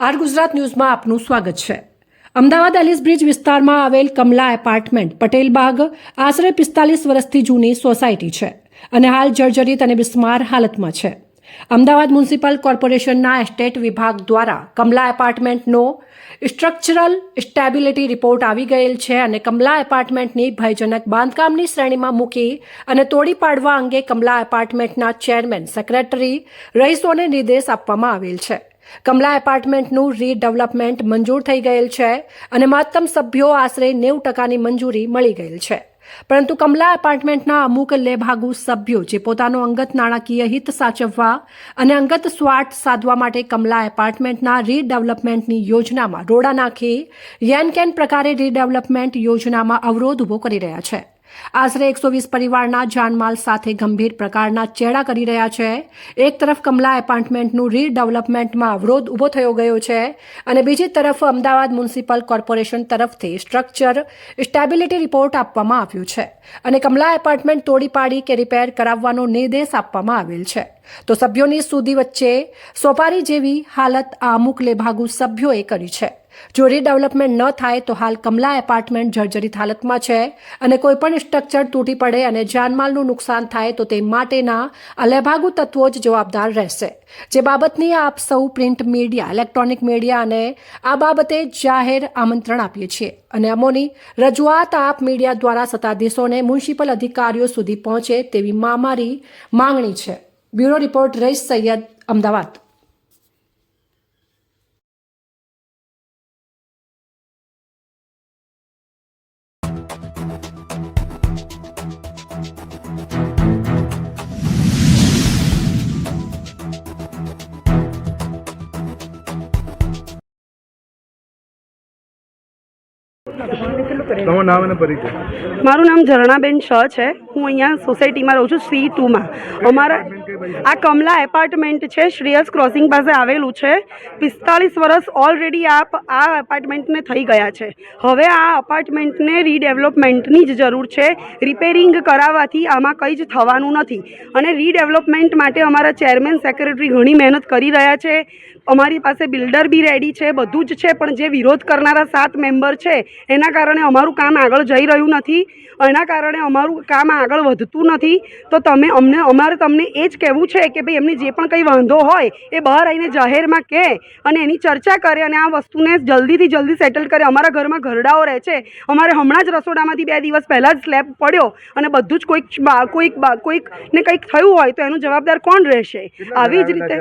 R Gujarat ન્યૂઝમાં આપનું સ્વાગત છે. અમદાવાદ એલિસ બ્રિજ વિસ્તારમાં આવેલ કમલા એપાર્ટમેન્ટ, પટેલ બાગ, આશરે પિસ્તાલીસ વર્ષથી જૂની સોસાયટી છે અને હાલ જર્જરિત અને બિસ્માર હાલતમાં છે. અમદાવાદ મ્યુનિસિપલ કોર્પોરેશનના એસ્ટેટ વિભાગ દ્વારા કમલા એપાર્ટમેન્ટનો સ્ટ્રક્ચરલ સ્ટેબિલિટી રિપોર્ટ આવી ગયેલ છે અને કમલા એપાર્ટમેન્ટની ભયજનક બાંધકામની શ્રેણીમાં મૂકી અને તોડી પાડવા અંગે કમલા એપાર્ટમેન્ટના ચેરમેન, સેક્રેટરી રહીશોને નિર્દેશ આપવામાં આવેલ છે. કમલા એપાર્ટમેન્ટનું રીડેવલપમેન્ટ મંજૂર થઈ ગયેલ છે અને મહત્તમ સભ્યો આશરે નેવું ટકાની મંજૂરી મળી ગયેલ છે. પરંતુ કમલા એપાર્ટમેન્ટના અમુક લેભાગુ સભ્યો જે પોતાનો અંગત નાણાકીય હિત સાચવવા અને અંગત સ્વાર્થ સાધવા માટે કમલા એપાર્ટમેન્ટના રીડેવલપમેન્ટની યોજનામાં રોડા નાખી યેન કેન પ્રકારે રીડેવલપમેન્ટ યોજનામાં અવરોધ ઊભો કરી રહ્યા છે. આશરે એકસો વીસ પરિવારના જાનમાલ સાથે ગંભીર પ્રકારના ચેડા કરી રહ્યા છે. એક તરફ કમલા એપાર્ટમેન્ટનું રીડેવલપમેન્ટમાં અવરોધ ઊભો થયો ગયો છે અને બીજી તરફ અમદાવાદ મ્યુનિસિપલ કોર્પોરેશન તરફથી સ્ટ્રક્ચર સ્ટેબિલિટી રિપોર્ટ આપવામાં આવ્યું છે અને કમલા એપાર્ટમેન્ટ તોડી પાડી કે રિપેર કરાવવાનો નિર્દેશ આપવામાં આવેલ છે. તો સભ્યોની સુધી વચ્ચે સોપારી જેવી હાલત આ અમુક લેભાગુ સભ્યોએ કરી છે. જો રીડેવલપમેન્ટ ન થાય તો હાલ કમલા એપાર્ટમેન્ટ જર્જરિત હાલતમાં છે અને કોઈપણ સ્ટ્રક્ચર તૂટી પડે અને જાનમાલનું નુકસાન થાય તો તે માટેના આ લેભાગુ તત્વો જ જવાબદાર રહેશે. જે બાબતની આપ સૌ પ્રિન્ટ મીડિયા ઇલેક્ટ્રોનિક મીડિયા અને આ બાબતે જાહેર આમંત્રણ આપીએ છીએ. અને અમોની, રજૂઆત આપ મીડિયા દ્વારા સત્તાધીશોને મ્યુનિસિપલ અધિકારીઓ સુધી પહોંચે તેવી મામારી માંગણી છે. Bureau report Rais Sayyed Ahmedabad. તમારું નામ અને પરિચય? મારું નામ ઝરણાબેન શ છે. હું અહીંયા સોસાયટીમાં રહું છું સી ટુમાં અમારા આ કમલા એપાર્ટમેન્ટ છે શ્રેયસ ક્રોસિંગ પાસે આવેલું છે. પિસ્તાલીસ વર્ષ ઓલરેડી આ આ એપાર્ટમેન્ટને થઈ ગયા છે. હવે આ અપાર્ટમેન્ટને રીડેવલપમેન્ટની જ જરૂર છે. રિપેરિંગ કરાવવાથી આમાં કંઈ જ થવાનું નથી. અને રીડેવલપમેન્ટ માટે અમારા ચેરમેન સેક્રેટરી ઘણી મહેનત કરી રહ્યા છે. અમારી પાસે બિલ્ડર બી રેડી છે બધું જ છે પણ જે વિરોધ કરનારા સાત મેમ્બર છે એના કારણે અમારું કામ આગળ જઈ રહ્યું નથી. એના કારણે અમારું કામ આગળ વધતું નથી. તો તમે અમને અમારે તમને એ જ કહેવું છે કે ભાઈ એમને જે પણ કંઈ વાંધો હોય એ બહાર આવીને જાહેરમાં કહે અને એની ચર્ચા કરે અને આ વસ્તુને જલ્દીથી જલ્દી સેટલ કરે. અમારા ઘરમાં ઘરડાઓ રહે છે. અમારે હમણાં જ રસોડામાંથી બે દિવસ પહેલાં જ સ્લેબ પડ્યો અને બધું જ કોઈક કોઈક બા કોઈકને કંઈક થયું હોય તો એનું જવાબદાર કોણ રહેશે? આવી જ રીતે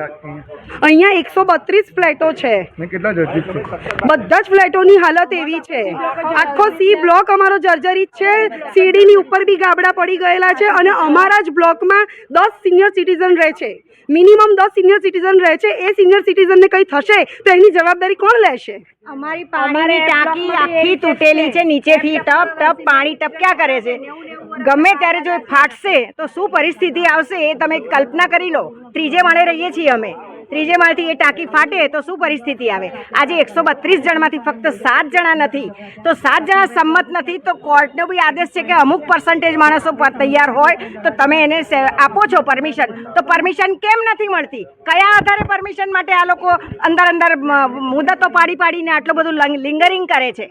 અહીંયા એકસો બત્રીસ ફ્લેટો છે. ને કેટલા જર્જિત છે? બધા જ ફ્લેટોની હાલત એવી છે. આખો સી બ્લોક અમારો જર્જરિત છે. સીડીની ઉપર બી ગાબડા પડી ગયેલા છે અને અમારા જ બ્લોકમાં દસ સિનિયર સિટીઝન રહે છે. મિનિમમ દસ સિનિયર સિટીઝન રહે છે. એ સિનિયર સિટીઝનને કંઈ થશે તો એની જવાબદારી કોણ લેશે? અમારી પાણીની ટાંકી આખી તૂટેલી છે નીચેથી ટપ ટપ પાણી ટપક્યા કરે છે? ગમે ત્યારે જો એ ફાટશે તો શું પરિસ્થિતિ આવશે એ તમે કલ્પના કરી લો. ત્રીજે માળે રહીએ છીએ અમે. ત્રીજે માળથી એ ટાંકી ફાટે તો શું પરિસ્થિતિ આવે? આજે એકસો બત્રીસ જણમાંથી ફક્ત સાત જણા નથી. તો સાત જણા સંમત નથી તો કોર્ટનો બી આદેશ છે કે અમુક પર્સન્ટેજ માણસો તૈયાર હોય તો તમે એને આપો છો પરમિશન તો પરમિશન કેમ નથી મળતી? કયા આધારે પરમિશન માટે આ લોકો અંદર અંદર મુદતો પાડી પાડીને આટલું બધું લંગ- લિંગરિંગ કરે છે?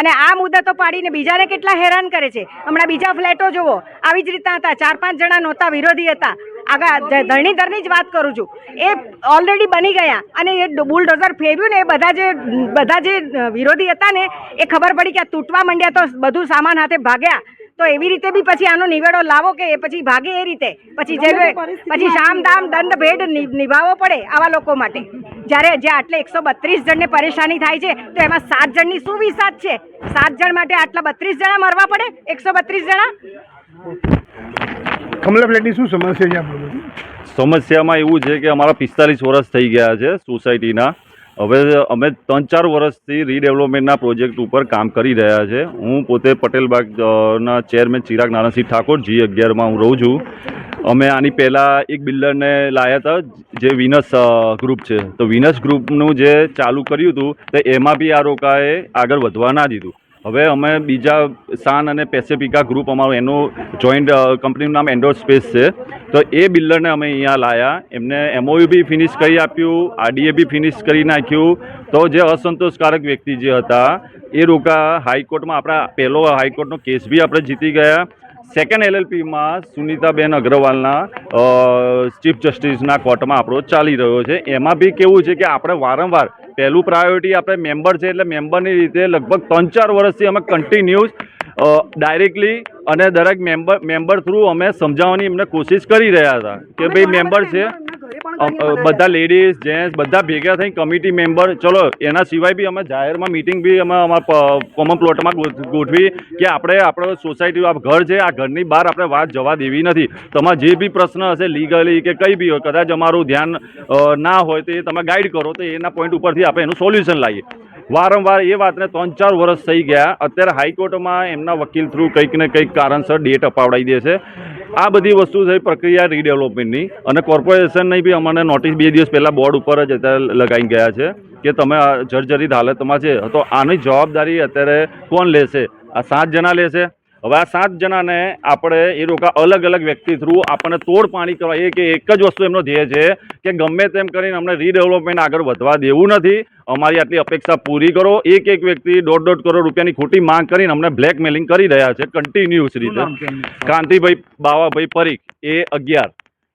અને આ મુદ્દા તો પાડીને બીજાને કેટલા હેરાન કરે છે? હમણાં બીજા ફ્લેટો જુઓ. આવી જ રીતના હતા. ચાર પાંચ જણા નહોતા, વિરોધી હતા. આગળ ધરણીધરની જ વાત કરું છું. એ ઓલરેડી બની ગયા. અને એ બુલડોઝર ફેર્યું ને એ બધા જે બધા જે વિરોધી હતા ને, એ ખબર પડી કે આ તૂટવા માંડ્યા તો બધું સામાન હાથે ભાગ્યા. તો એવી રીતે બી પછી આનો નિવેડો લાવો કે એ પછી ભાગે એ રીતે. પછી જે પછી શામ દામ દંડ ભેદ નિ- નિભાવવો પડે આવા લોકો માટે. જ્યારે જે આટલે એકસો બત્રીસ જણને પરેશાની થાય છે તો એમાં સાત જણની શું વિસાદ છે? સાત જણ માટે આટલા બત્રીસ જણા મરવા પડે? એકસો બત્રીસ જણા? કમલા ફ્લેટની શું સમસ્યા છે સમસ્યામાં એવું છે કે અમારા પિસ્તાલીસ વર્ષ થઈ ગયા છે સોસાયટીના. હવે અમે ત્રણ ચાર વર્ષથી રીડેવલપમેન્ટના પ્રોજેક્ટ ઉપર કામ કરી રહ્યા છે. હું પોતે પટેલબાગ ના ચેરમેન ચિરાગ નારાયણસિંહ ઠાકોર, જી અગિયારમાં હું રહું છું. અમે આની પહેલાં એક બિલ્ડરને લાયા હતા, જે વિનસ ગ્રુપ છે. તો વિનસ ગ્રુપનું જે ચાલુ કર્યું હતું, તો એમાં બી આ રોકાએ આગળ વધવા ના દીધું. હવે અમે બીજા સાન અને પેસેફિકા ગ્રુપ અમારું એનું જોઈન્ટ કંપનીનું નામ એન્ડોર સ્પેસ છે. તો એ બિલ્ડરને અમે અહીંયા લાયા. એમને એમઓયુ બી ફિનિશ કરી આપ્યું આરડીએ બી ફિનિશ કરી નાખ્યું. તો જે અસંતોષકારક વ્યક્તિ જે હતા, એ રોકા હાઈકોર્ટમાં આપણા પહેલો હાઈકોર્ટનો કેસ બી આપણે જીતી ગયા. સેકન્ડ એલએલપીમાં સુનીતાબેન અગ્રવાલના ચીફ જસ્ટિસના કોર્ટમાં આપણો ચાલી રહ્યો છે. એમાં બી કેવું છે કે આપણે વારંવાર પહેલું પ્રાયોરિટી આપણે મેમ્બર છે એટલે મેમ્બરની રીતે લગભગ ત્રણ ચાર વર્ષથી અમે કન્ટિન્યુઅસ ડાયરેક્ટલી અને દરેક મેમ્બર મેમ્બર થ્રુ અમે સમજાવવાની એમને કોશિશ કરી રહ્યા હતા કે ભાઈ મેમ્બર છે. બધા લેડીઝ જેન્ટ્સ બધા ભેગા થઈ કમિટી મેમ્બર ચલો એના સિવાય બી અમે જાહેરમાં મિટિંગ બી અમે અમારા કોમન પ્લોટમાં ગોઠવી કે આપણે આપણો સોસાયટી આ ઘર છે આ ઘરની બહાર આપણે વાત જવા દેવી નથી. તમારા જે બી પ્રશ્ન હશે લીગલી કે કંઈ બી હોય કદાચ અમારું ધ્યાન ના હોય તો એ તમે ગાઈડ કરો તો એના પોઈન્ટ ઉપરથી આપણે એનું સોલ્યુશન લાવીએ. વારંવાર એ વાતને ત્રણ ચાર વર્ષ થઈ ગયા અત્યારે હાઈકોર્ટમાં એમના વકીલ થ્રુ કંઈક ને કંઈક કારણસર ડેટ અપાવડાવી દે છે. આ બધી વસ્તુ છે, પ્રક્રિયા રીડેવલપમેન્ટની અને કોર્પોરેશનની બી અમને નોટિસ બે દિવસ પહેલાં બોર્ડ ઉપર જ અત્યારે લગાવી ગયા છે કે તમે આ જર્જરિત હાલતમાં છે. તો આની જવાબદારી અત્યારે કોણ લેશે? આ સાત જણા લેશે? હવે આ સાત જણાને આપણે એ રોકા અલગ અલગ વ્યક્તિ થ્રુ આપણને તોડ પાણી કરવા. એ કે એક જ વસ્તુ એમનો ધ્યેય છે કે ગમે તેમ કરીને અમને રીડેવલપમેન્ટ આગળ વધવા દેવું નથી. અમારી આટલી અપેક્ષા પૂરી કરો. એક એક વ્યક્તિ દોઢ દોઢ કરોડ રૂપિયાની ખોટી માંગ કરીને અમને બ્લેકમેલિંગ કરી રહ્યા છે કન્ટિન્યુઅસ રીતે. કાંતિભાઈ બાવાભાઈ પરીખ એ અગિયાર.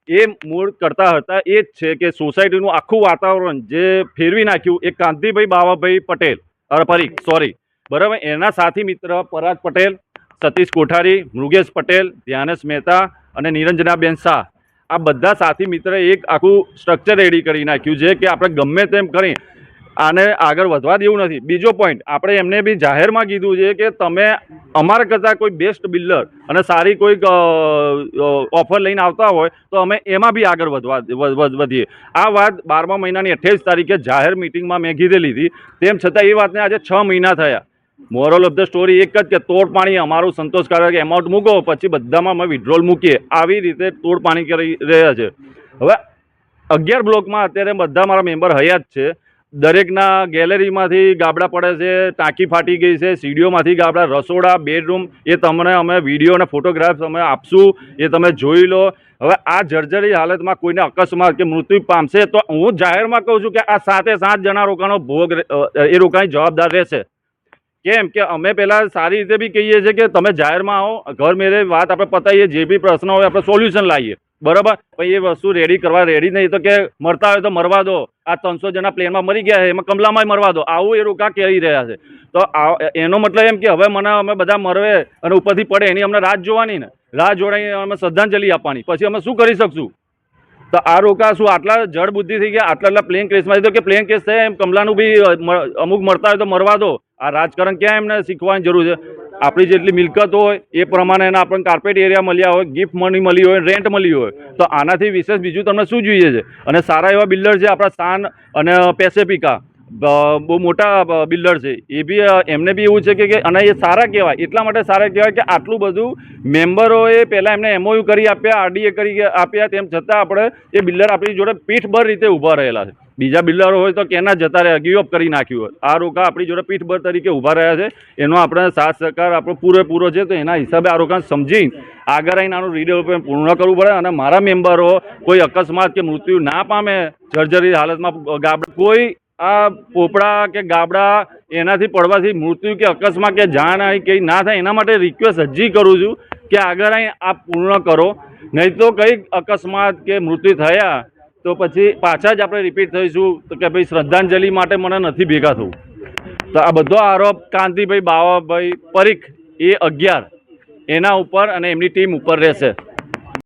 એ મૂળ કરતા હતા એ જ છે કે સોસાયટીનું આખું વાતાવરણ જે ફેરવી નાખ્યું એ કાંતિભાઈ બાવાભાઈ પટેલ અરે પરીખ સોરી બરાબર? એના સાથી મિત્ર પરાગ પટેલ સતીશ કોઠારી, મૃગેશ પટેલ, ધ્યાનેશ મહેતા અને નિરંજનાબેન શાહ. આ બધા સાથી મિત્રએ એક આખું સ્ટ્રક્ચર રેડી કરી નાખ્યું છે કે આપણે ગમે તેમ કરી આને આગળ વધવા દેવું નથી. બીજો પોઈન્ટ આપણે એમને બી જાહેરમાં કીધું છે કે તમે અમારા કરતાં કોઈ બેસ્ટ બિલ્ડર અને સારી કોઈક ઓફર લઈને આવતા હોય તો અમે એમાં બી આગળ વધવા વધ- વધ- વધીએ. આ વાત બારમા મહિનાની અઠ્યાવીસ તારીખે જાહેર મિટિંગમાં મેં કીધેલી હતી. તેમ છતાં એ વાતને આજે છ મહિના થયા. મોરલ ઓફ ધ સ્ટોરી એક જ કે તોડ પાણી અમારું સંતોષકારક એમાઉન્ટ મૂકો, પછી બધામાં અમે વિડ્રોલ મૂકીએ. આવી રીતે તોડ પાણી કરી રહ્યા છે. હવે અગિયાર બ્લોકમાં અત્યારે બધા મારા મેમ્બર હયાત છે. દરેકના ગેલેરીમાંથી ગાબડા પડે છે, ટાંકી ફાટી ગઈ છે, સીડીઓમાંથી ગાબડા, રસોડા બેડરૂમ એ તમને અમે વીડિયો અને ફોટોગ્રાફ્સ અમે આપશું, એ તમે જોઈ લો. હવે આ જર્જરી હાલતમાં કોઈને અકસ્માત કે મૃત્યુ પામશે તો હું જાહેરમાં કહું છું કે આ સાતે સાત જણા રોકાનો ભોગ એ રોકાની જવાબદાર રહેશે. કેમ કે અમે પહેલાં સારી રીતે બી કહીએ છીએ કે તમે જાહેરમાં આવો, ઘર મેરે વાત આપણે પતાવીએ, જે બી પ્રશ્ન હોય આપણે સોલ્યુશન લાવીએ. બરાબર? પણ એ વસ્તુ રેડી કરવા રેડી નહીં તો કે મરતા હોય તો મરવા દો. આ ત્રણસો જણા પ્લેનમાં મરી ગયા છે, એમાં કમલામાં મરવા દો. આવું એ રોકા કહી રહ્યા છે. તો એનો મતલબ એમ કે હવે મને, અમે બધા મરવે અને ઉપરથી પડે, એની અમને રાહ જોવાની ને. રાહ જોડાઈને અમે શ્રદ્ધાંજલિ આપવાની. પછી અમે શું કરી શકશું? તો આ રોકા શું આટલા જળ બુદ્ધિ થઈ ગયા? આટલા આટલા પ્લેન કેસમાં તો કે પ્લેન કેસ થયા એમ કમલાનું બી અમુક મળતા હોય તો મરવા દો. આ રાજકારણ ક્યાં એમને શીખવાની જરૂર છે? આપણી જેટલી મિલકત હોય, એ પ્રમાણે એના આપણને કાર્પેટ એરિયા મળ્યા હોય ગિફ્ટ મની મળી હોય રેન્ટ મળી હોય, તો આનાથી વિશેષ બીજું તમને શું જોઈએ છે? અને સારા એવા બિલ્ડર છે આપણા સાન અને પેસેફિકા બહુ મોટા બિલ્ડર છે. એ બી એમને બી એવું છે કે- અને એ સારા કહેવાય. એટલા માટે સારા કહેવાય કે આટલું બધું મેમ્બરોએ પહેલાં એમને એમઓયુ કરી આપ્યા આરડીએ કરી આપ્યા, તેમ છતાં આપણે એ બિલ્ડર આપણી જોડે પીઠભર રીતે ઊભા રહેલા છે. બીજા બિલ્ડરો હોય તો કેના જતા રહ્યા ગીવ અપ કરી નાખ્યું હોય. આ રોકા આપણી જોડે પીઠભર તરીકે ઊભા રહ્યા છે. એનો આપણે સાથ સહકાર આપણો પૂરેપૂરો છે, તો એના હિસાબે આ રોકાણ સમજી આગળ આવીને આનું રીડેવલપમેન્ટ પૂર્ણ કરવું પડે અને મારા મેમ્બરો કોઈ અકસ્માત કે મૃત્યુ ના પામે, જર્જરી હાલતમાં ગાબડ કોઈ આ પોપડા કે ગાબડા એનાથી પડવાથી મૃત્યુ કે અકસ્માત કે જાણ કંઈ ના થાય, એના માટે રિક્વેસ્ટ હજી કરું છું કે આગળ અહીં આ પૂર્ણ કરો. નહીં તો કંઈક અકસ્માત કે મૃત્યુ થયા તો પછી પાછા જ આપણે રિપીટ થઈશું તો કે ભાઈ શ્રદ્ધાંજલિ માટે મને નથી ભેગા થવું. તો આ બધો આરોપ કાંતિભાઈ બાવાભાઈ પરીખ એ અગિયાર એના ઉપર અને એમની ટીમ ઉપર રહેશે.